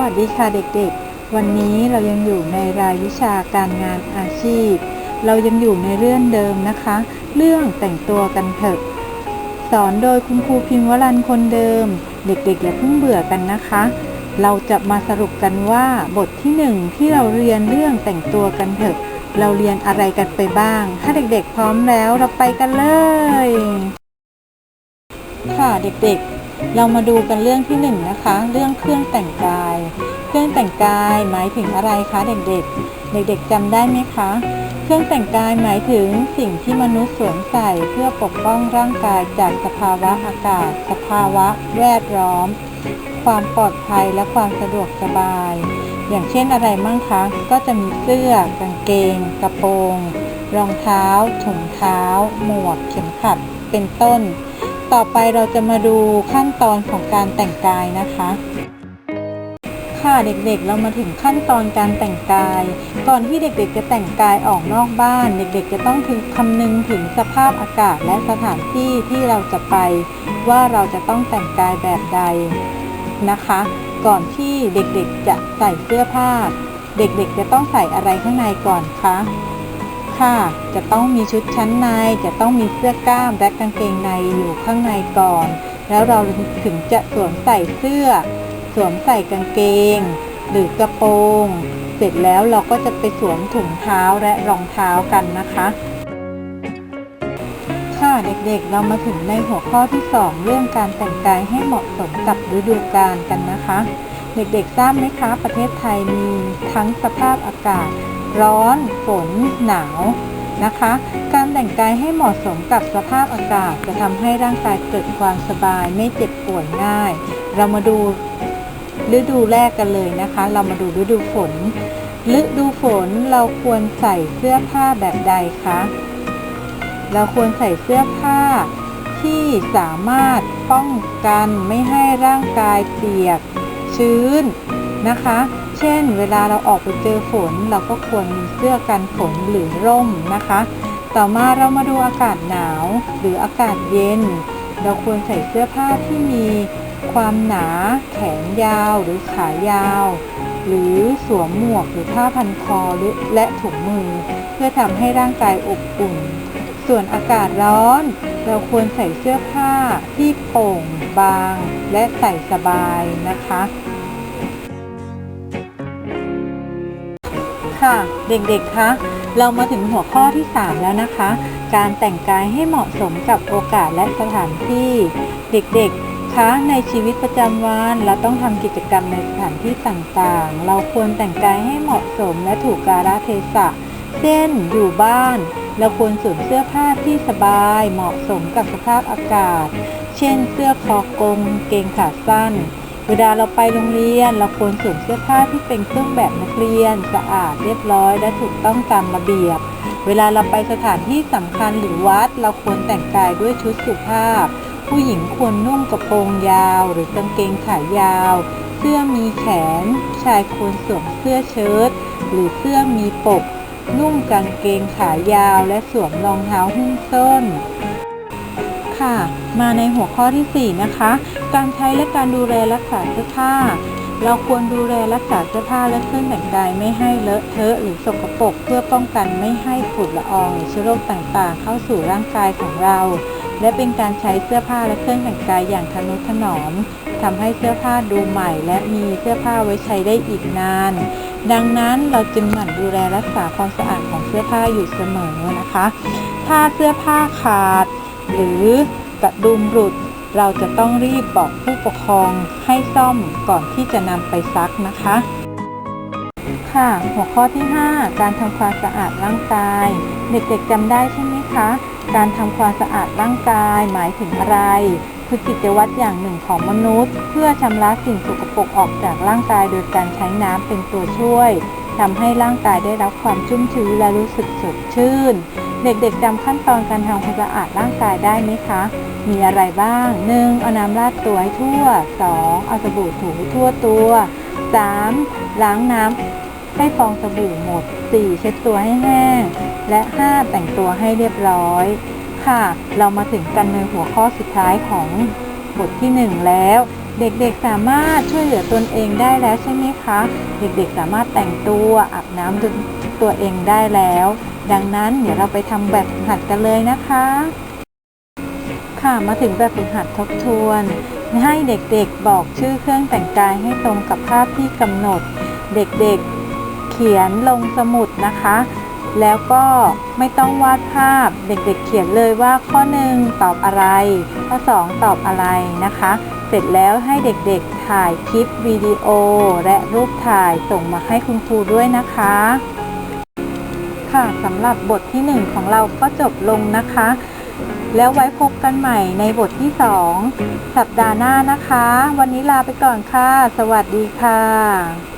วัสดีค่ะเด็กๆ วันนี้เรายังอยู่ในรายวิชาการงานอาชีพ เรายังอยู่ในเรื่องเดิมนะคะ เรื่องแต่งตัวกันเถอะ สอนโดยคุณครูพิมพ์วรันคนเดิม เด็กๆอย่าเพิ่งเบื่อกันนะคะ เราจะมาสรุปกันว่าบทที่หนึ่งที่เราเรียนเรื่องแต่งตัวกันเถอะ เราเรียนอะไรกันไปบ้าง ถ้าเด็กๆพร้อมแล้วเราไปกันเลย ค่ะเด็กๆ เรามาดูกันเรื่องที่หนึ่งนะคะ เรื่องเครื่องแต่งกาย เครื่องแต่งกายหมายถึงอะไรคะเด็กๆ เด็กๆจำได้ไหมคะ เครื่องแต่งกายหมายถึงสิ่งที่มนุษย์สวมใส่เพื่อปกป้องร่างกายจากสภาวะอากาศ สภาวะแวดล้อม ความปลอดภัยและความสะดวกสบาย อย่างเช่นอะไรมั่งคะ ก็จะมีเสื้อ กางเกง กระโปรง รองเท้า ถุงเท้า หมวก เข็มขัด เป็นต้น ต่อไปเราจะมาดูขั้นตอนของการแต่งกายนะคะ ค่ะเด็กๆเรามาถึงขั้นตอนการแต่งกาย ก่อนที่เด็กๆ จะแต่งกายออกนอกบ้าน เด็กๆ จะต้องถึงคำนึงถึงสภาพอากาศและสถานที่ที่เราจะไป ว่าเราจะต้องแต่งกายแบบใดนะคะ ก่อนที่เด็กๆจะใส่เสื้อผ้า เด็กๆ จะต้องใส่อะไรข้างในก่อนคะ ค่ะ จะต้องมีชุดชั้นใน จะต้องมีเสื้อกล้ามและกางเกงในอยู่ข้างในก่อน แล้วเราถึงจะสวมใส่เสื้อ สวมใส่กางเกง หรือกระโปรง เสร็จแล้วเราก็จะไปสวมถุงเท้าและรองเท้ากันนะคะ ค่ะเด็กๆ เรามาถึงในหัวข้อที่ 2 เรื่องการแต่งกายให้เหมาะสมกับฤดูกาลกันนะคะ เด็กๆทราบไหมคะ ประเทศไทยมีทั้งสภาพอากาศ ร้อน ฝน หนาวนะคะ การแต่งกายให้เหมาะสมกับสภาพอากาศ จะทำให้ร่างกายเกิดความสบายไม่เจ็บป่วยง่าย เรามาดูฤดูแรกกันเลยนะคะ เรามาดูฤดูฝนฤดูฝนเราควรใส่เสื้อผ้าแบบใดคะ เราควรใส่เสื้อผ้าที่สามารถป้องกันไม่ให้ร่างกายเปียกชื้นนะคะ เช่น เวลาเราออกไปเจอฝนเราก็ควรมีเสื้อกันฝนหรือร่มนะคะ ต่อมาเรามาดูอากาศหนาวหรืออากาศเย็น เราควรใส่เสื้อผ้าที่มีความหนา แขนยาวหรือขายาว หรือสวมหมวกหรือผ้าพันคอหรือและถุงมือ เพื่อทำให้ร่างกายอบอุ่น ส่วนอากาศร้อน เราควรใส่เสื้อผ้าที่โปร่งบาง และใส่สบายนะคะ ค่ะ เด็กๆ คะ เรามาถึงหัวข้อที่ 3 แล้วนะคะ การแต่งกายให้เหมาะสมกับโอกาสและสถานที่ เด็กๆ คะ ในชีวิตประจำวันเราต้องทำกิจกรรมในสถานที่ต่างๆ เราควรแต่งกายให้เหมาะสมและถูกกาลเทศะ เช่น อยู่บ้าน เราควรสวมเสื้อผ้าที่สบาย เหมาะสมกับสภาพอากาศ เช่น เสื้อคอกลมเกงขาสั้น วลาเราไปโรงเรียนเราควรสวมเสื้อผ้าที่เป็นเครื่องแบบนักเรียนสะอาดเรียบร้อยและถูกต้องตามระเบียบ เวลาเราไปสถานที่สำคัญหรือวัด เราควรแต่งกายด้วยชุดสุภาพ ผู้หญิงควรนุ่งกระโปรงยาว หรือกางเกงขายาว เสื้อมีแขน ชายควรสวมเสื้อเชิ้ตหรือเสื้อมีปก นุ่งกางเกงขายาว และสวมรองเท้าหุ้มส้น ค่ะ มาในหัวข้อที่ 4 นะคะ การใช้และการดูแลรักษาเสื้อผ้า เราควรดูแลรักษาเสื้อผ้าและเครื่องแต่งกายไม่ให้เลอะเทอะหรือสกปรกเพื่อป้องกันไม่ให้ฝุ่นละอองหรือเชื้อโรคต่างๆ เข้าสู่ร่างกายของเรา และเป็นการใช้เสื้อผ้าและเครื่องแต่งกายอย่างทนุถนอมทำให้เสื้อผ้าดูใหม่ และมีเสื้อผ้าไว้ใช้ได้อีกนาน ดังนั้นเราจึงหมั่นดูแลรักษาความสะอาดของเสื้อผ้าอยู่เสมอนะคะ ถ้าเสื้อผ้าขาด หรือกระดุมหลุด เราจะต้องรีบบอกผู้ปกครองให้ซ่อมก่อนที่จะนำไปซักนะคะ ค่ะ หัวข้อที่ 5 การทำความสะอาดร่างกาย เด็กๆจำได้ใช่ไหมคะ การทำความสะอาดร่างกายหมายถึงอะไรคือกิจวัตรอย่างหนึ่งของมนุษย์ เพื่อชำระสิ่งสกปรกออกจากร่างกายโดยการใช้น้ำเป็นตัวช่วยทำให้ร่างกายได้รับความชุ่มชื้นและรู้สึกสดชื่น เด็กๆจำขั้นตอนการทำความสะอาดร่างกายได้ไหมคะ มีอะไรบ้าง 1. เอาน้ำราดตัวให้ทั่ว 2. เอาสบู่ถูทั่วตัว 3. ล้างน้ำให้ฟองสบู่หมด 4. เช็ดตัวให้แห้ง และ 5. แต่งตัวให้เรียบร้อย ค่ะ เรามาถึงกันในหัวข้อสุดท้ายของบทที่ 1 แล้ว เด็กๆสามารถช่วยเหลือตนเองได้แล้วใช่ไหมคะ เด็กๆสามารถแต่งตัวอาบน้ำด้วย ตัวเองได้แล้ว ดังนั้นเดี๋ยวเราไปทำแบบหัดกันเลยนะคะ ค่ะมาถึงแบบฝึกหัดทบทวน ให้เด็กๆบอกชื่อเครื่องแต่งกายให้ตรงกับภาพที่กำหนด เด็กๆเขียนลงสมุดนะคะ แล้วก็ไม่ต้องวาดภาพ เด็กๆเขียนเลยว่าข้อ1ตอบอะไร ข้อ 2 ตอบอะไรนะคะเสร็จแล้วให้เด็กๆ ถ่ายคลิปวิดีโอ และรูปถ่ายส่งมาให้คุณครูด้วยนะคะ ค่ะสำหรับบทที่ 1 ของเราก็จบลงนะคะ แล้วไว้พบกันใหม่ในบทที่ 2 สัปดาห์หน้านะคะ วันนี้ลาไปก่อนค่ะ สวัสดีค่ะ